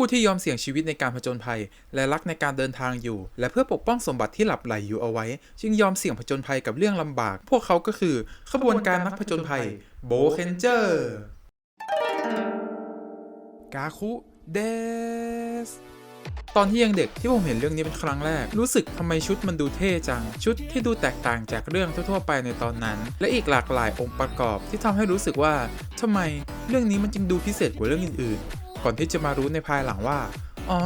ผู้ที่ยอมเสี่ยงชีวิตในการผจญภัย และรักในการเดินทางอยู่ และเพื่อปกป้องสมบัติที่หลับไหลอยู่เอาไว้ จึงยอมเสี่ยงผจญภัยกับเรื่องลำบาก พวกเขาก็คือ ขบวนการนักผจญภัยโบเคนเจอร์กาคุเดสตอนที่ยังเด็กที่ผมเห็นเรื่องนี้เป็นครั้งแรก รู้สึกทำไมชุดมันดูเท่จัง ชุดที่ดูแตกต่างจากเรื่องทั่ว ๆ ไปในตอนนั้น และอีกหลากหลายองค์ประกอบที่ทำให้รู้สึกว่าทำไมเรื่องนี้มันจึงดูพิเศษกว่าเรื่องอื่นๆ ก่อนที่จะมารู้ในภายหลังว่า อ๋อ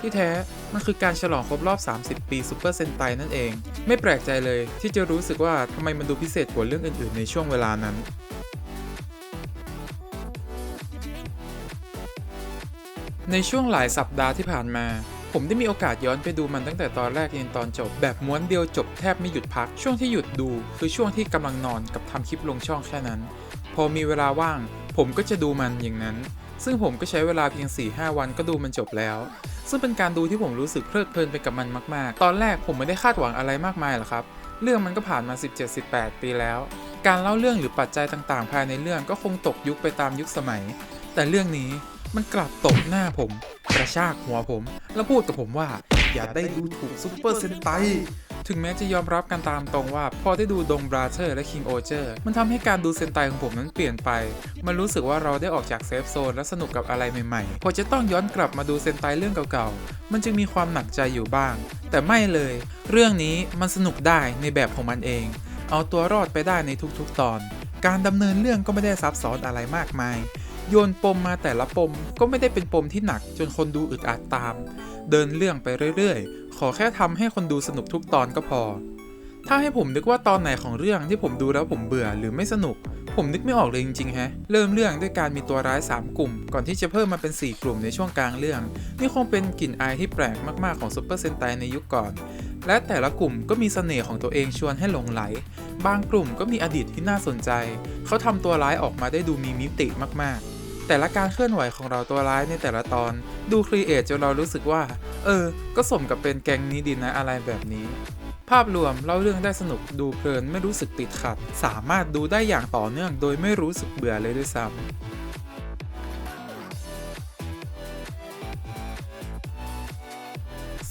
ที่แท้ มันคือการฉลองครบรอบ 30 ปีซูเปอร์เซนไตนั่นเอง ไม่แปลกใจเลยที่จะรู้สึกว่าทำไมมันดูพิเศษกว่าเรื่องอื่นๆ ในช่วงเวลานั้นในช่วงหลายสัปดาห์ที่ผ่านมา ผมได้มีโอกาสย้อนไปดูมันตั้งแต่ตอนแรกยันตอนจบ แบบม้วนเดียวจบแทบไม่หยุดพัก ช่วงที่หยุดดู คือช่วงที่กำลังนอนกับทำคลิปลงช่องแค่นั้น พอมีเวลาว่าง ผมก็จะดูมันอย่างนั้น ซึ่งผมก็ใช้เวลาเพียง 4-5 วันก็ดูมันจบแล้ว ซึ่งเป็นการดูที่ผมรู้สึกเพลิดเพลินไปกับมันมาก ๆ ตอนแรกผมไม่ได้คาดหวังอะไรมากมายหรอกครับ เรื่องมันก็ผ่านมา 17-18 ปีแล้ว การเล่าเรื่องหรือปัจจัยต่างๆ ภายในเรื่องก็คงตกยุคไปตามยุคสมัย แต่เรื่องนี้มันกลับตบหน้าผม กระชากหัวผม แล้วพูดกับผมว่า อย่าได้ดูถูกซุปเปอร์เซนไต ถึงแม้จะยอมรับกันตามตรงว่า พอได้ดูดงบราเธอร์และคิงโอเจอร์มันทำให้การดูเซนไตของผมนั้นเปลี่ยนไป มันรู้สึกว่าเราได้ออกจากเซฟโซนและสนุกกับอะไรใหม่ๆ พอจะต้องย้อนกลับมาดูเซนไตเรื่องเก่าๆ มันจึงมีความหนักใจอยู่บ้าง แต่ไม่เลย เรื่องนี้มันสนุกได้ในแบบของมันเอง เอาตัวรอดไปได้ในทุกๆตอน การดำเนินเรื่องก็ไม่ได้ซับซ้อนอะไรมากมาย โยนปมมาแต่ละปมก็ไม่ได้เป็นปมที่หนักจนคนดูอึดอัดตาม เดินเรื่องไปเรื่อยๆ ขอแค่ทำให้คนดูสนุกทุกตอนก็พอ ถ้าให้ผมนึกว่าตอนไหนของเรื่องที่ผมดูแล้วผมเบื่อหรือไม่สนุก ผมนึกไม่ออกเลยจริงๆ ฮะ เริ่มเรื่องด้วยการมีตัวร้าย 3 กลุ่ม ก่อนที่จะเพิ่มมาเป็น 4 กลุ่มในช่วงกลางเรื่อง นี่คงเป็นกลิ่นอายที่แปลกมากๆของซุปเปอร์เซนไตในยุคก่อน และแต่ละกลุ่มก็มีเสน่ห์ของตัวเองชวนให้หลงไหล บางกลุ่มก็มีอดีตที่น่าสนใจ เขาทำตัวร้ายออกมาได้ดูมีมิติมากๆ แต่ละการเคลื่อนไหวของเราตัวร้ายในแต่ละตอน ดูครีเอทจนเรารู้สึกว่า เออ ก็สมกับเป็นแก๊งนี้ดีนะอะไรแบบนี้ ภาพรวมเล่าเรื่องได้สนุกดูเพลินไม่รู้สึกติดขัด สามารถดูได้อย่างต่อเนื่องโดยไม่รู้สึกเบื่อเลยด้วยซ้ำ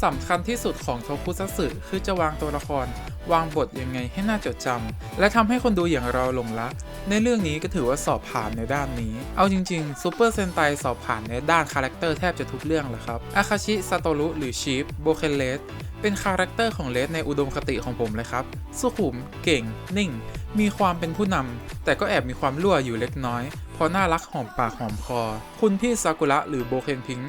สำคัญที่สุดของโทคุซัตสึคือจะวางตัวละคร วางบทยังไงให้น่าจดจำและทำให้คนดูอย่างเราหลงรัก ในเรื่องนี้ก็ถือว่าสอบผ่านในด้านนี้ เอาจริงๆซูเปอร์เซนไตสอบผ่านในด้านคาแรคเตอร์แทบจะทุกเรื่องแหละครับ อาคาชิซาโตรุหรือชีฟโบเคนเลสเป็นคาแรคเตอร์ของเลสในอุดมคติของผมเลยครับ สุขุม เก่ง นิ่ง มีความเป็นผู้นำ แต่ก็แอบมีความรั่วอยู่เล็กน้อย เพราะน่ารักหอมปากหอมคอ คุณพี่ซากุระหรือโบเคนพิง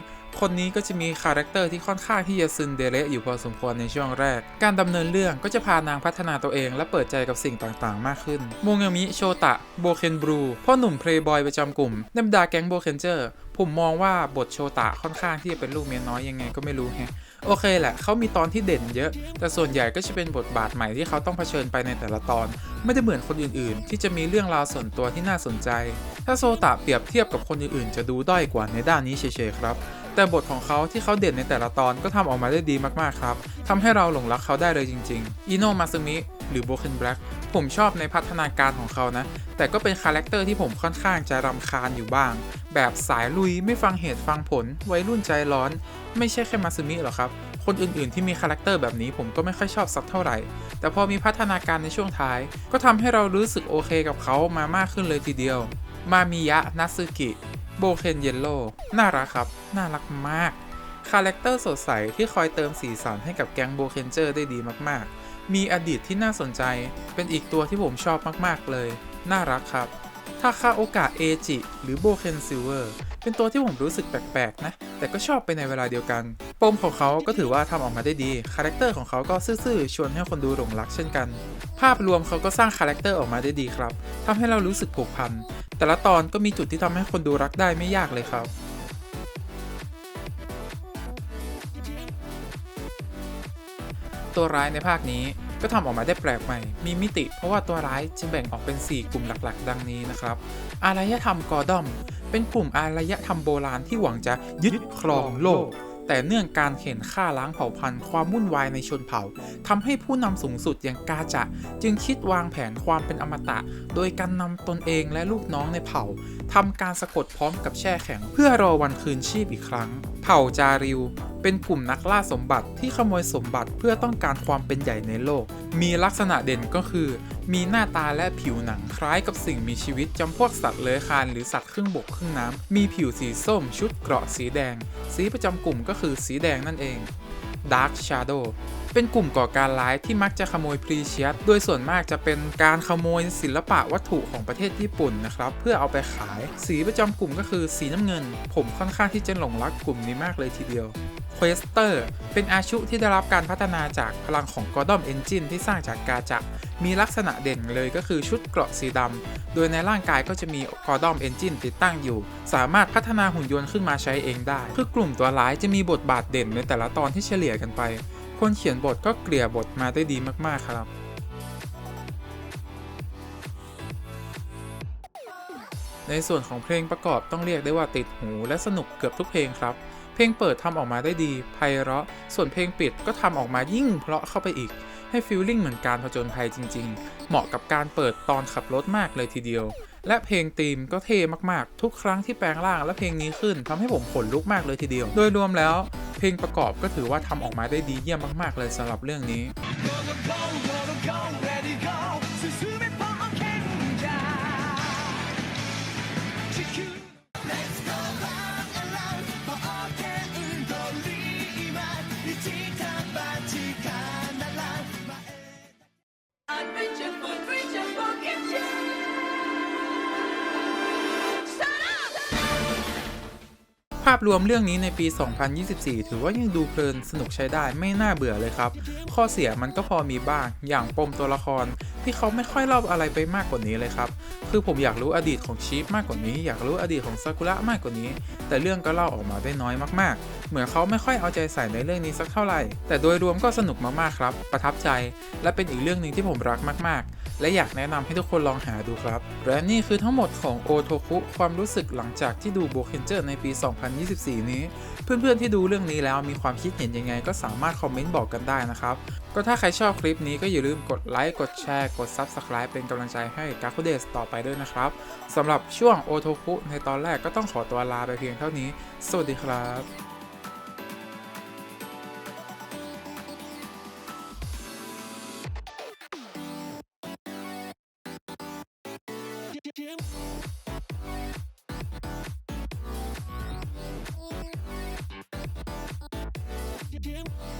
คนนี้ก็จะมีคาแรคเตอร์ที่ค่อนข้างที่จะซึนเดเระอยู่พอสมควรในช่วงแรก การดำเนินเรื่องก็จะพานางพัฒนาตัวเองและเปิดใจกับสิ่งต่างๆ มากขึ้นโมงามิโชตะโบเคนบรูพ่อหนุ่มเพลย์บอยประจำกลุ่มในบรรดาแก๊งโบเคนเจอร์ผมมองว่าบทโชตะค่อนข้างที่จะเป็นลูกเมียน้อยยังไงก็ไม่รู้แฮะโอเคแหละเขามีตอนที่เด่นเยอะ แต่ส่วนใหญ่ก็จะเป็นบทบาทใหม่ที่เขาต้องเผชิญไปในแต่ละตอน ไม่ได้เหมือนคนอื่นๆ ที่จะมีเรื่องราวส่วนตัวที่น่าสนใจ ถ้าโซตะเปรียบเทียบกับคนอื่นๆ จะดูด้อยกว่าในด้านนี้เฉยๆครับ แต่บทของเขาที่เขาเด่นในแต่ละตอนก็ทำออกมาได้ดีมากๆครับทำให้เราหลงรักเขาได้เลยจริงๆอิโนะมาซึมิหรือโบเคนแบล็กผมชอบในพัฒนาการของเขานะ แต่ก็เป็นคาแรคเตอร์ที่ผมค่อนข้างจะรำคาญอยู่บ้าง แบบสายลุยไม่ฟังเหตุฟังผล วัยรุ่นใจร้อน ไม่ใช่แค่มาซึมิหรอกครับ คนอื่นๆที่มีคาแรคเตอร์แบบนี้ผมก็ไม่ค่อยชอบสักเท่าไหร่ แต่พอมีพัฒนาการในช่วงท้าย ก็ทำให้เรารู้สึกโอเคกับเขามามากขึ้นเลยทีเดียว มามิยะนัสึกิ โบเคนเยลโล่น่ารักครับ น่ารักมาก คาแรคเตอร์สดใสที่คอยเติมสีสันให้กับแก๊งโบเคนเจอร์ได้ดีมากๆ มีอดีตที่น่าสนใจ เป็นอีกตัวที่ผมชอบมากๆเลย น่ารักครับ ถ้าคาโอกะเอจิหรือโบเคนซิลเวอร์เป็นตัวที่ผมรู้สึกแปลกๆนะ แต่ก็ชอบไปในเวลาเดียวกัน ปมของเขาก็ถือว่าทำออกมาได้ดี คาแรคเตอร์ของเขาก็ซื่อๆ ชวนให้คนดูหลงรักเช่นกัน ภาพรวมเขาก็สร้างคาแรคเตอร์ออกมาได้ดีครับทำให้เรารู้สึกผูกพัน แต่ละตอนก็มีจุดที่ทำให้คนดูรักได้ไม่ยากเลยครับตัวร้ายในภาคนี้ ก็ทำออกมาได้แปลกใหม่ มีมิติ เพราะว่าตัวร้ายจะแบ่งออกเป็น 4 กลุ่มหลักๆ ดังนี้นะครับ อารยธรรมกอร์ดอม เป็นกลุ่มอารยธรรมโบราณที่หวังจะยึดครองโลก แต่เนื่องการเข็นฆ่าล้างเผ่าพันธุ์ความวุ่นวายในชนเผ่าทำให้ผู้นำสูงสุดอย่างกาจะ จึงคิดวางแผนความเป็นอมตะ โดยการนำตนเองและลูกน้องในเผ่าทำการสะกดพร้อมกับแช่แข็ง เพื่อรอวันคืนชีพอีกครั้ง เผ่าจาริว เป็นกลุ่มนักล่าสมบัติที่ขโมยสมบัติเพื่อต้องการความเป็นใหญ่ในโลก มีลักษณะเด่นก็คือ มีหน้าตาและผิวหนังคล้ายกับสิ่งมีชีวิตจำพวกสัตว์เลื้อยคลานหรือสัตว์ครึ่งบกครึ่งน้ำ มีผิวสีส้มชุดเกราะสีแดง สีประจำกลุ่มก็คือสีแดงนั่นเอง Dark Shadow เป็นกลุ่มก่อการร้ายที่มักจะขโมยพรีเชียสโดยส่วนมากจะเป็นการขโมยศิลปะวัตถุของประเทศญี่ปุ่นนะครับ เพื่อเอาไปขาย สีประจำกลุ่มก็คือสีน้ำเงิน ผมค่อนข้างที่จะหลงรักกลุ่มนี้มากเลยทีเดียว Quester เป็นอาชุที่ได้รับการพัฒนาจากพลังของ Gordon Engine ที่สร้างจากกาจะมีลักษณะเด่นเลยก็คือชุดเกราะสีดำ โดยในร่างกายก็จะมี Gordon Engine ติดตั้งอยู่ สามารถพัฒนาหุ่นยนต์ขึ้นมาใช้เองได้ คือกลุ่มตัวร้ายจะมีบทบาทเด่นในแต่ละตอนที่เฉลี่ยกันไป คนเขียนบทก็เกลี่ยบทมาได้ดีมากๆครับในส่วนของเพลงประกอบต้องเรียกได้ว่าติดหูและสนุกเกือบทุกเพลงครับ เพลงเปิดทำออกมาได้ดีไพเราะ ส่วนเพลงปิดก็ทำออกมายิ่งเพราะเข้าไปอีก ให้ฟีลลิ่งเหมือนการผจญภัยจริง ๆ เหมาะกับการเปิดตอนขับรถมากเลยทีเดียว และเพลงธีมก็เท่มากๆ ทุกครั้งที่แปลงร่างและเพลงนี้ขึ้นทำให้ผมขนลุกมากเลยทีเดียว โดยรวมแล้ว เพลงประกอบก็ถือว่าทำออกมาได้ดีเยี่ยมมากๆ เลยสำหรับเรื่องนี้าพรวมเรื่องนี้ในปี 2024 ถือว่ายังดูเพลินสนุกใช้ได้ไม่น่าเบื่อเลยครับ ข้อเสียมันก็พอมีบ้าง อย่างปมตัวละคร ที่เขาไม่ค่อยเล่าอะไรไปมากกว่านี้เลยครับ คือผมอยากรู้อดีตของชีฟมากกว่านี้ อยากรู้อดีตของซากุระมากกว่านี้ แต่เรื่องก็เล่าออกมาได้น้อยมากๆ เหมือนเขาไม่ค่อยเอาใจใส่ในเรื่องนี้สักเท่าไหร่ แต่โดยรวมก็สนุกมากๆครับ ประทับใจ และเป็นอีกเรื่องหนึ่งที่ผมรักมากๆ และอยากแนะนำให้ทุกคนลองหาดูครับ และนี่คือทั้งหมดของโอโทคุความรู้สึกหลังจากที่ดูโบเคนเจอร์ในปี 2024 นี้ เพื่อนๆที่ดูเรื่องนี้แล้วมีความคิดเห็นยังไง ก็สามารถคอมเมนต์บอกกันได้นะครับ ก็ถ้าใครชอบคลิปนี้ก็อย่าลืมกดไลค์ กดแชร์กด Subscribe เป็นกำลังใจให้กาคุเดสต่อไปด้วยนะครับสำหรับช่วงโอโทคุในตอนแรกก็ต้องขอตัวลาไปเพียงเท่านี้ สวัสดีครับ Yeah.